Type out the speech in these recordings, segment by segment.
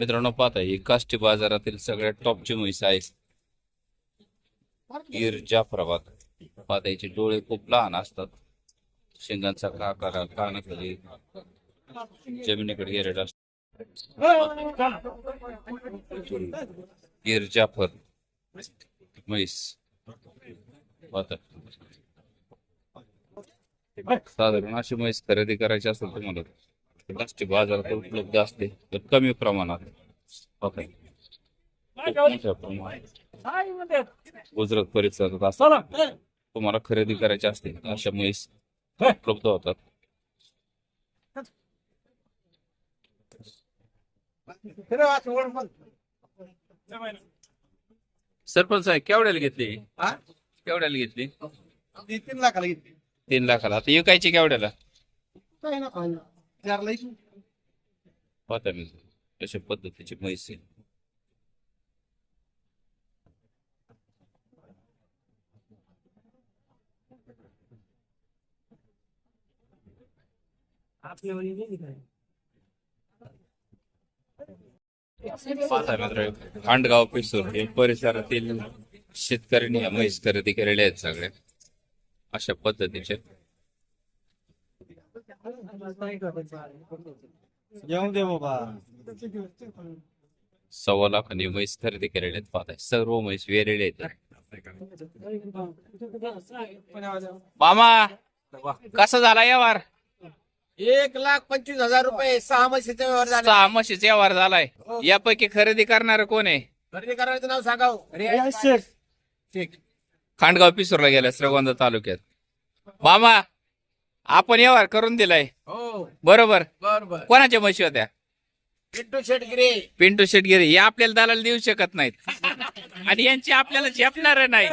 मित्रांनो पाहता ही काष्टी बाजारातील सगळ्यात टॉपची म्हैस आहे. गीर जाफराबाद. पाहता याचे डोळे खूप लहान असतात. शेंगांचा आकार कानाखाली जमिनीकडे गेलेला असतो. गीर जाफर म्हैस. पाहता साधारण अशी म्हैस खरेदी करायची असेल तुम्हाला प्लास्टिक बाजारात उपलब्ध असते तर कमी प्रमाणात. गुजरात परिसरात असतात तुम्हाला खरेदी करायची असते अशा म्हैस उपलब्ध होतात. सरपंच साहेब केवढ्याला घेतली? हा? केवढ्याला घेतली? तीन लाखाला घेतली. तीन लाखाला. आता विकायची केवढ्याला? पाहता मी अशा पद्धतीची म्हैस आहे पाहता मित्र खांडगाव पिसूर हे परिसरातील शेतकऱ्यांनी म्हैस खरेदी केलेल्या आहेत सगळ्या अशा पद्धतीचे येऊन दे बाबा सव्वा लाखांनी म्हैस खरेदी केलेल्या आहेत. पाहताय सर्व म्हैस वेरेले आहेत. मामा कसा झाला व्यवहार? एक लाख पंचवीस हजार रुपये सहा म्हशीचे व्यवहार झाले. सहा म्हशीचा व्यवहार झालाय. यापैकी खरेदी करणार कोण आहे? खरेदी करायचं नाव सांगाव. खांडगाव पिसूरला गेल्या श्रीगोंदा तालुक्यात. मामा आपण व्यवहार करून दिलाय. हो. बरोबर. बर बर कोणाच्या म्हशी होत्या? पिंटू शेटगिरे. पिंटू शेटगिरी. हे आपल्याला दलाल देऊ शकत नाहीत. आणि यांची आपल्याला झेपणार नाही.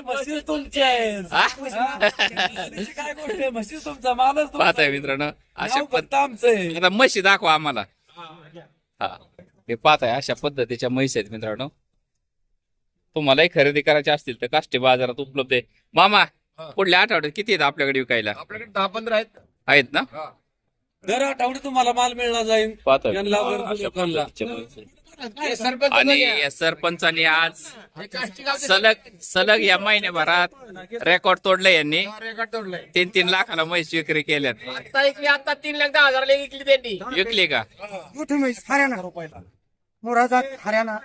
म्हशीच तुमचे आहेत. हा? म्हशीची काय गोष्ट आहे? म्हशीच तुमचा मालच तुमचा. पाहताय मित्रांनो अशा आमचं आहे. आता म्हशी दाखवा आम्हाला. हा हे. पाहताय अशा पद्धतीच्या म्हशी आहेत मित्रांनो. तुम्हालाही खरेदी करायच्या असतील तर काष्टी बाजारात उपलब्ध आहे. मामा. पुढल्या आठवड्यात किती आहेत आपल्याकडे विकायला? आपल्याकडे दहा पंधरा आहेत. आहेत ना? दर आठवडी तुम्हाला माल मिळणार जाईल. यांना लोकांना. हे. सरपंच आणि सरपंचानी आज हे काष्टी गावचे सलग सलग या महिन्याभरात रेकॉर्ड तोडले यांनी. रेकॉर्ड तोडलंय. तीन तीन लाखाला म्हैस विक्री केल्यात. आता इकली आता तीन लाख दहा हजारला इकली त्यांनी. विकली का? मोठी म्हैस हरियाणा रुपयाला. मोराचा हरियाणा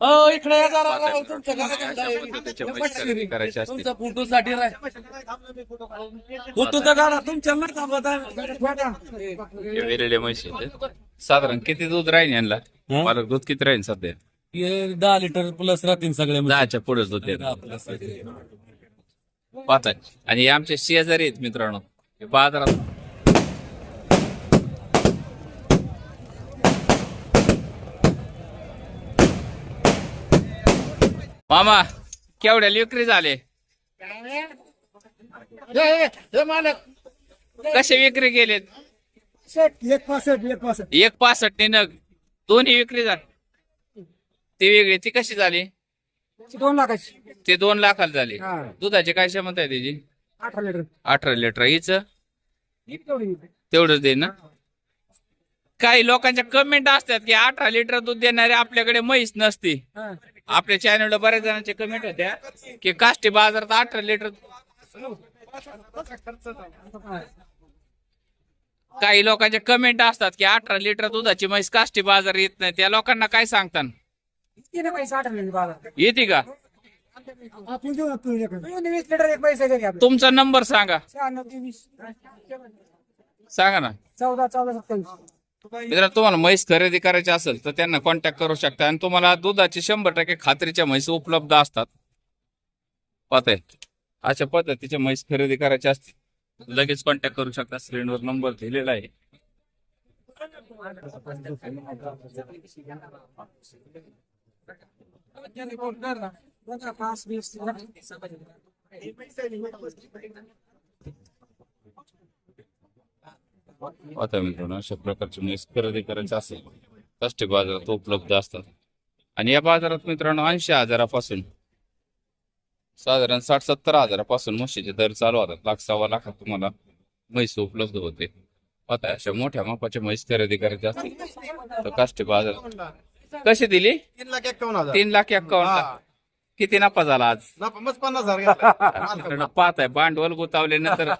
हो इकडे या जरा तुमच्या घरात अशा आहे. पद्धतीच्या म्हशी खरेदी करायच्या असतील तुमचा फोटो साठी फोटोचा काढा तुमच्या नाही थांबत आहे. हे वेलेले म्हशी आहेत. साधारण किती दूध राहील यांना हा? मला दूध किती राहील सध्या हे दहा लिटर प्लस राहतील सगळे म्हशी. दहाच्या पुढे दूध दहा plus राहतील. पाहताय आणि हे आमचे शेजारी आहेत मित्रांनो हे बाजारात मामा केवढ्या विक्री झाले? हे, मालक. कसे विक्री केलेत? एक पासष्ट एक पासष्ट. एक पासष्ट नग. दोन्ही विक्री झाली. ती वेगळी ती कशी झाली? दोन लाखाची. ते दोन लाखाला झाली. हा. दुधाची काय क्षमता आहे त्याची अठरा लिटर. अठरा लिटर. हिच? तेवढी. तेवढंच दे ना. काही लोकांच्या कमेंट असतात की अठरा लिटर दूध देणारे आपल्याकडे म्हैस नसती. आपल्या चॅनलला बऱ्याच जणांच्या कमेंट होत्या की काष्टी बाजारात अठरा लिटर काही लोकांच्या कमेंट असतात की अठरा लिटर दुधाची म्हैस काष्टी बाजार येत नाही. त्या लोकांना काय सांगतात येते का? तुमचा नंबर सांगा. सांगा ना. चौदा चौदा सत्तावीस. मित्रांनो तुम्हाला म्हैस खरेदी करायची असेल तर त्यांना कॉन्टॅक्ट करू शकता. आणि तुम्हाला दुधाची शंभर टक्के खात्रीच्या म्हैस उपलब्ध असतात. पाहताय अशा पद्धतीच्या म्हैस खरेदी करायची असतील लगेच कॉन्टॅक्ट करू शकता. स्क्रीनवर नंबर दिलेला आहे. पाच आता मित्रांनो अशा प्रकारची म्हैस खरेदी करायची असेल कष्टी बाजारात उपलब्ध असतात. आणि या बाजारात मित्रांनो ऐंशी हजारापासून साधारण साठ सत्तर हजारापासून म्हशीचे दर चालू होतात. लाख सव्वा लाखात तुम्हाला म्हैस उपलब्ध होते. आता अशा मोठ्या मापाच्या म्हैस खरेदी करायच्या असतील तर काष्टी बाजार कशी दिली? तीन लाख एक्कावन्न तीन लाख एक्कावन्न. किती नफा झाला आज नफा मस्त पन्नास हजार घेतला. पाहत आहे भांडवल गुतावले नंतर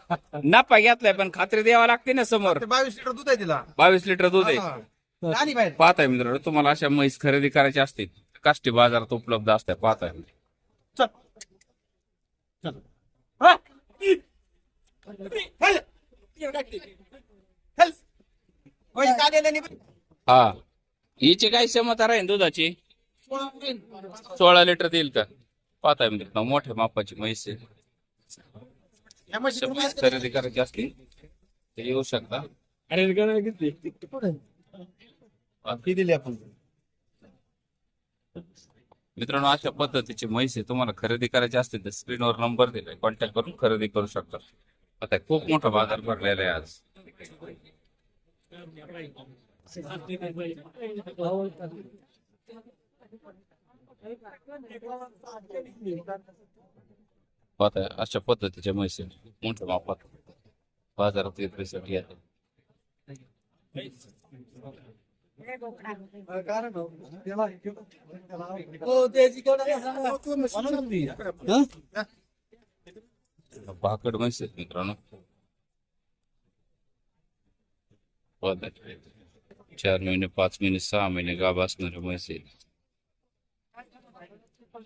नफा घेतलाय पण खात्री द्यावा लागते ना समोर ते बावीस लिटर दूध आहे तिला बावीस लिटर दूध आहे हा. आणि बाहेर पाहत आहे मित्रांनो तुम्हाला अशा म्हैस खरेदी करायची असतील काष्टी बाजारात उपलब्ध असते पाहत आहे चल चल हा. हल. हल. होय, काढलेलं नाही. हा हिची काय क्षमता राहील दुधाची सोळा लिटर देईल का? पाहत आहे मित्रांनो मोठ्या मापाची म्हैस आहे. खरेदी करायची असतील तर येऊ शकता. किती? दिली आपण? मित्रांनो अशा पद्धतीची म्हैस आहे. तुम्हाला खरेदी करायची असतील तर स्क्रीनवर नंबर दिलाय. कॉन्टॅक्ट करून खरेदी करू शकता. आता खूप मोठा बाजार भरलेला आहे आज. पाहत आहे अशा पद्धतीच्या म्हैस आहे मोठ्या मापात बाजारात विक्रीसाठी आहे भाकड म्हैस मित्रांनो चार महिने पाच महिने सहा महिने गाभ असणारे म्हैस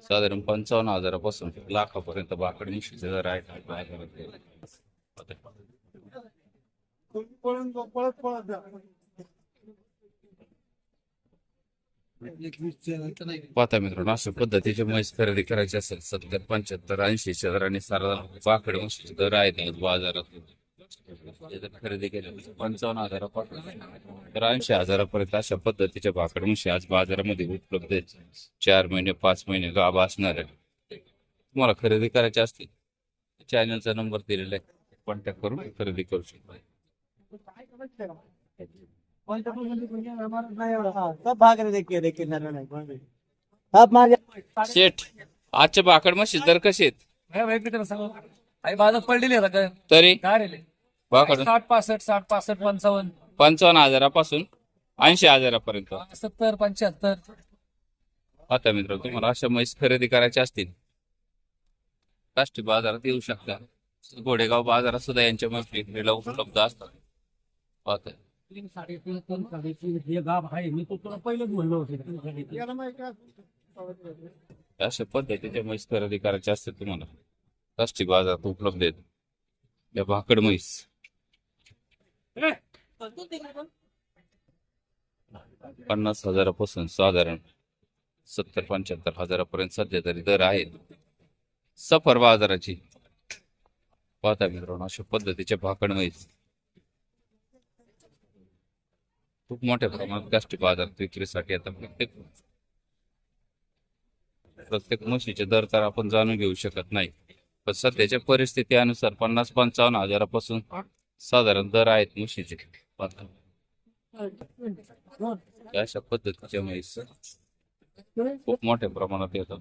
साधारण पंचावन्न हजारापासून लाखापर्यंत भाकड म्हशीचे दर आहेत बाजारात पाहत आहे. पळत पळत जा. पाहता मित्रांनो अशा पद्धतीचे म्हैस खरेदी करायची असेल सत्तर पंच्याहत्तर ऐंशी दर आणि साधारण बाकड म्हशीचे दर आहेत बाजारात ते जर खरेदी केले पंचावन्न हजारापासून तर ऐंशी हजारापर्यंत अशा पद्धतीच्या भाकड म्हशी आज बाजारामध्ये उपलब्ध आहेत. चार महिने पाच महिने गाभ असणार आहे तुम्हाला खरेदी करायची असतील चॅनलचा नंबर दिलेला आहे. कॉन्टॅक्ट करून खरेदी करू शकता. शेठ आजच्या भाकड म्हशी दर कसे आहेत? पडलेली तरी? काय साठ पासष्ट साठ पासष्ट पंचावन्न. पंचावन्न हजारापासून ऐंशी हजारापर्यंत. सत्तर पंच्याहत्तर. आता मित्र तुम्हाला अशा म्हैस खरेदी करायच्या असतील काष्टी बाजारात येऊ शकता. गोडेगाव बाजारात सुद्धा यांच्या विक्रीला उपलब्ध असतात. पाहता. तीन साडेतीन तीन साडेतीन हे गाभ आहे मी तो तुला पहिलेच म्हणलो होते अशा पद्धतीच्या म्हैस खरेदी करायच्या असतील तुम्हाला काष्टी बाजारात उपलब्ध आहेत. या भाकड म्हैस. पन्नास हजारापासून साधारण सत्तर पंच्याहत्तर हजारापर्यंत सध्या तरी दर आहेत. सफर बाजाराची पाहता मित्रांनो अशा पद्धतीच्या भाकड म्हैस खूप मोठ्या प्रमाणात काष्टी बाजारात विक्रीसाठी आता प्रत्येक प्रत्येक म्हशीचे दर तर आपण जाणून घेऊ शकत नाही. पण सध्याच्या परिस्थितीनुसार पन्नास पंचावन्न हजारापासून साधारण दर आहेत म्हशीचे. अशा पद्धतीच्या म्हैस खूप मोठ्या प्रमाणात येतात.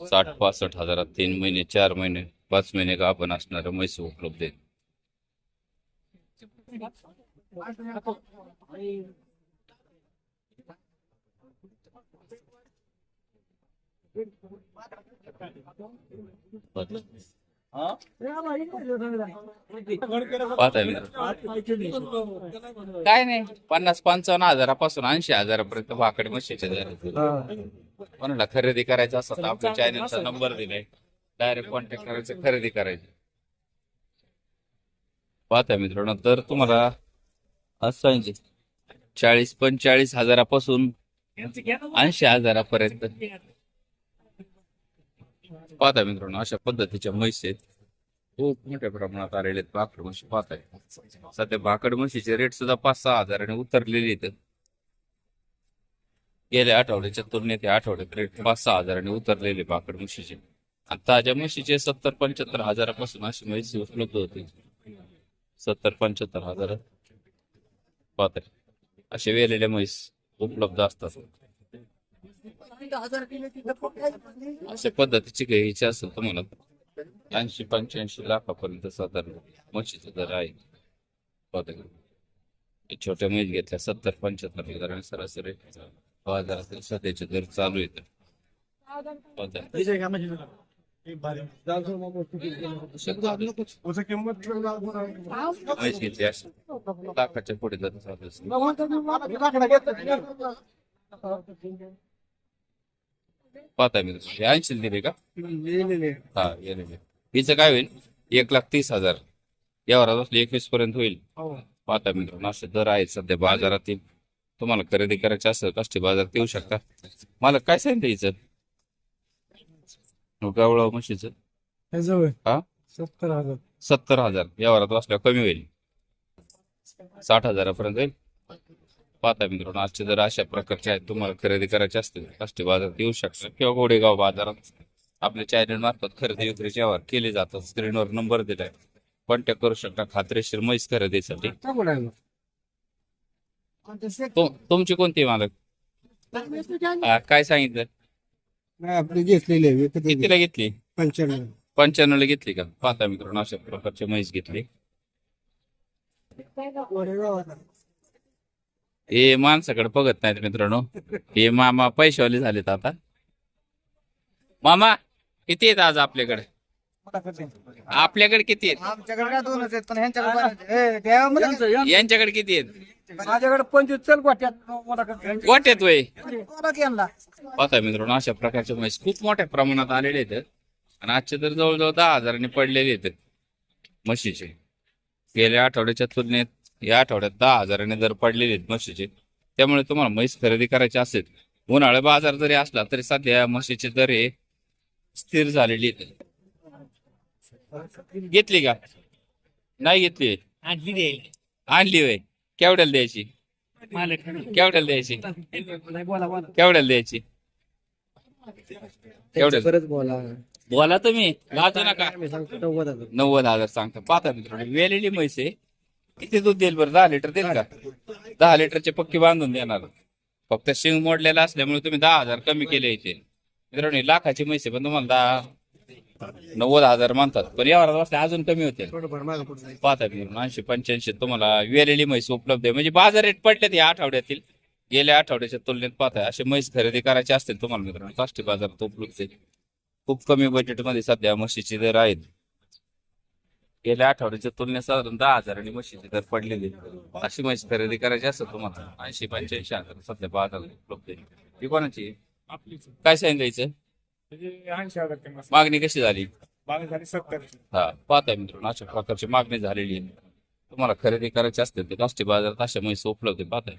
साठ पासष्ट हजारात तीन महिने चार महिने पाच महिने का आपण असणारे म्हैस उपलब्ध आहेत पाहताय मी काय नाही पन्नास पंचावन्न हजारापासून ऐंशी हजारापर्यंत दर आहेत. कोणाला खरेदी करायचं असं तर आपल्या चॅनलचा नंबर दिलाय. डायरेक्ट कॉन्टॅक्ट करायचं खरेदी करायची. पाहताय मित्रांनो तर तुम्हाला असं चाळीस पंचेचाळीस हजारापासून ऐंशी हजारापर्यंत पाहता मित्रांनो अशा पद्धतीच्या म्हैस आहेत. खूप मोठ्या प्रमाणात आलेले आहेत. भाकड म्हशी पाहताय. सध्या भाकड म्हशीचे रेट सुद्धा पाच सहा हजाराने उतरलेले आहेत. गेल्या आठवड्याच्या तुलनेत या आठवड्यात रेट पाच सहा हजाराने उतरलेले भाकड म्हशीचे. आणि ताज्या म्हशीचे सत्तर पंच्याहत्तर हजारापासून अशी म्हैस उपलब्ध होते. सत्तर पंच्याहत्तर हजार पाहताय. असे वेलेल्या म्हैस उपलब्ध असतात. अशा पद्धतीची घ्यायची असेल तुम्हाला? ऐंशी पंच्याऐंशी लाखापर्यंत साधारण म्हशीचा दर आहे. छोट्या म्हैस घेतल्या सत्तर पंच्याहत्तर हजार आणि सरासरी बाजारातील सध्याचे दर चालू येतात बघा. पुढे घेतली अशी. लाखाच्या पुढे चालू असेल. पाहता मी ऐंशी दिले का? हा हिचं काय होईल? एक लाख तीस हजार. यावर असले एकवीस पर्यंत होईल. पाहता मित्रांनो असे दर आहेत सध्या बाजारातील. तुम्हाला खरेदी करायचे असेल काष्टी बाजारात येऊ शकता. मला काय सांगितलं हिचं? गावळा म्हशीचं? हा? सत्तर हजार. सत्तर हजार. यावरात कमी होईल. साठ हजारापर्यंत होईल. पाहता मित्रांनो आजचे जर अशा प्रकारचे आहेत तुम्हाला खरेदी करायचे असतील राष्ट्रीय बाजारात येऊ शकता. किंवा गोडेगाव बाजारात आपल्या चॅनल मार्फत खरेदी विक्रीचे व्यवहार केले जातात. स्क्रीनवर नंबर दिलाय. कॉन्टॅक्ट करू शकता खात्रीशीर म्हैस खरेदीसाठी. तुमची कोणती मालक? काय सांगितलं? घेतलेली कितीला घेतली? पंच्याण्णव पंच्याण्णवला घेतली का? पाहता मित्रांनो अशा प्रकारची म्हैस घेतली. हे माणसाकडे बघत नाहीत मित्रांनो. हे मामा पैशावाले झालेत आता. मामा किती आहेत आज आपल्याकडे? आपल्याकडे किती आहेत? आमच्याकडे काय दोनच आहेत पण ह्यांच्याकडे यांच्याकडे किती आहेत? माझ्याकडे पंचवीस चल गोट्यात. गोट्यात वय. यांना. पाहता मित्रांनो अशा प्रकारचे म्हैस खूप मोठ्या प्रमाणात आलेले आहेत. आणि आजचे तर जवळजवळ दहा हजारांनी पडलेले आहेत म्हशीचे. गेल्या आठवड्याच्या तुलनेत या आठवड्यात दहा हजारांनी दर पडलेले आहेत म्हशीचे. त्यामुळे तुम्हाला म्हैस खरेदी करायची असेल उन्हाळा बाजार जरी असला तरी सध्या म्हशीचे दर हे स्थिर झालेली आहेत. घेतली का? नाही घेतली. आणली आणली वय केवढ्याला द्यायची? मालक केवढ्याला द्यायची? केवढ्याला द्यायची? केवढ्याला? बोला. बोला तुम्ही. लाजू नका. मी सांगतो नव्वद हजार. नव्वद हजार सांगता. पाहता मित्रांनो वेलेली म्हैस आहे. किती दूध देईल बरं? दहा लिटर देईल का? दहा लिटरचे पक्की बांधून देणार. फक्त शिंग मोडलेला असल्यामुळे तुम्ही दहा हजार कमी केले इथे. मित्रांनो लाखाची म्हैस पण तुम्हाला दहा नव्वद हजार म्हणतात पण यावर अजून कमी होते थोडंफार मागं पुढं जायचं. पाहता मित्रांनो ऐंशी पंच्याऐंशी तुम्हाला वेलेली म्हैस उपलब्ध आहे. म्हणजे बाजार रेट पडलेत या आठवड्यातील. गेल्या आठवड्याच्या तुलनेत पाहताय अशी म्हैस खरेदी करायची असतील तुम्हाला मित्रांनो. काष्टी बाजारात उपलब्ध आहे. खूप कमी बजेटमध्ये सध्या म्हशीचे दर आहेत. गेल्या आठवड्याच्या तुलनेत साधारण दहा हजार आणि म्हशीचे दर पडलेले. अशी म्हैस खरेदी करायची असेल तुम्हाला ऐंशी पंच्याऐंशी हजार सध्या बाजारात उपलब्ध आहे. ती कोणाची? आहे? काय सांगायचं? ऐंशी हजार किंमत. मागणी कशी झाली? मागणी झाली सत्तर हा पाहताय मित्रांनो अशा प्रकारची मागणी झालेली आहे. तुम्हाला खरेदी करायची असते तर काष्टी बाजारात अशा म्हैस उपलब्ध आहे पाहताय.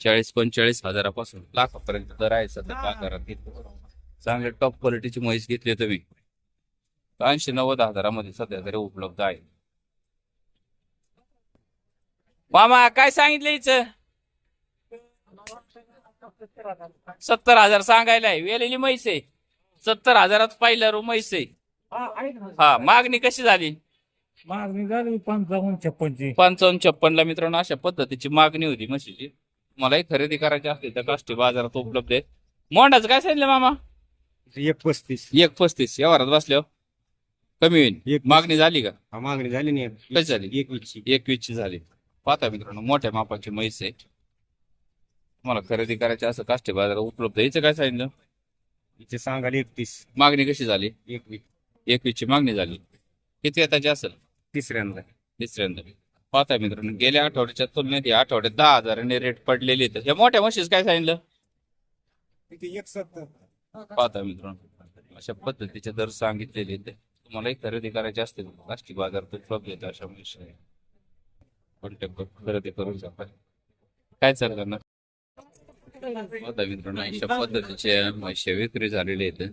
चाळीस पंचेचाळीस हजारापासून लाखापर्यंत दर आहे सध्या बाजारात. चांगले टॉप क्वालिटीची म्हैस घेतली तुम्ही. ऐंशी नव्वद हजारामध्ये सध्या तरी उपलब्ध आहे. मामा काय सांगितलं हिचं सत्तर हजार सांगायला आहे. वेलेली म्हैस आहे. सत्तर हजारात पाहिलं रो म्हैस आहे. हा मागणी कशी झाली? मागणी झाली पंचावन्न छप्पनची. पंचावन्न छप्पनला मित्रांनो अशा पद्धतीची मागणी होती म्हशीची. मलाही खरेदी करायची असते तर काष्टी बाजारात उपलब्ध आहे. मोंडाचं काय सांगितलं मामा? एक पस्तीस एक पस्तीस व्यवहारात बसल्यावर? कमी होईल एक मागणी झाली का? हा, मागणी झाली नाही. कशी झाली? एक वीसची एक वीसची झाली. पाहता मित्रांनो मोठ्या मापाची म्हैस आहे. तुम्हाला खरेदी करायची असं काष्टी बाजारात उपलब्ध आहे. हिचं काय सांगितलं? इथे सांगायला एकतीस. मागणी कशी झाली? एक वीस. एक वीसची मागणी झाली. किती येताची असेल? तिसऱ्यांदा. तिसऱ्यांदा. पाहता मित्रांनो गेल्या आठवड्याच्या तुलनेत या आठवड्यात दहा हजारांनी रेट पडलेले आहेत या मोठ्या म्हशीच काय सांगितलं? एक सत्तर पाहता मित्रांनो अशा पद्धतीचे दर सांगितलेले आहेत. तुम्हालाही खरेदी करायचे असतील प्लास्टिक बाजारात उपलब्ध येतो अशा म्हशी कॉन्टॅक्ट खरेदी करून जाता काय चाललं ना? पाहता मित्रांनो अशा पद्धतीचे म्हशी विक्री झालेले आहेत.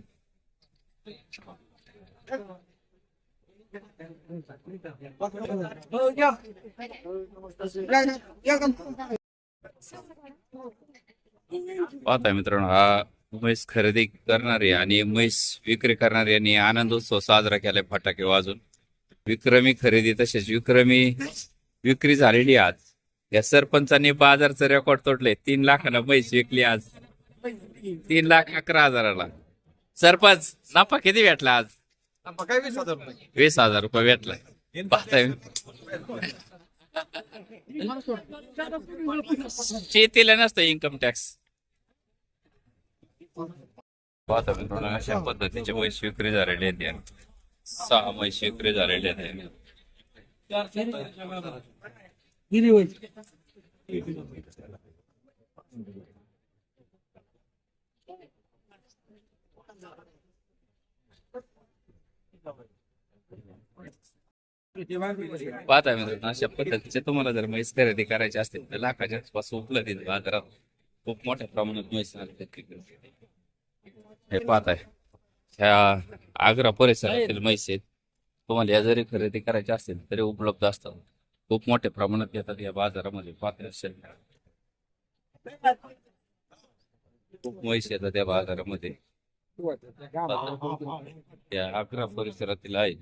पाहता मित्रांनो हा म्हैस खरेदी करणारे आणि म्हैस विक्री करणारे यांनी आनंदोत्सव साजरा केलाय फटाके वाजून. विक्रमी खरेदी तसेच विक्रमी विक्री झालेली आज. या सरपंचांनी बाजारचं रेकॉर्ड तोडले तीन लाखाला म्हैस विकली आज. तीन लाख अकरा हजाराला. सरपंच नफा किती भेटला आज? काय वीस हजार रुपये. वीस हजार रुपये भेटला पाहताय शेतीला नसतं इन्कम टॅक्स पाहता मित्रांनो अशा पद्धतीचे म्हशी विक्री झालेले आहेत सहा म्हशी विक्री झालेले आहेत पाहता मित्रांनो अशा पद्धतीचे तुम्हाला जर म्हैस खरेदी करायची असतील तर लाखाच्या आसपास उपलब्ध आहेत बाजारात. खूप मोठ्या प्रमाणात म्हैस हे पाहताय ह्या आग्रा परिसरातील म्हैस आहेत. तुम्हाला या जरी खरेदी करायच्या असतील तरी उपलब्ध असतात. खूप मोठ्या प्रमाणात येतात या बाजारामध्ये. पाहता असेल. खूप म्हैस येतात या बाजारामध्ये. या आग्रा परिसरातील आहे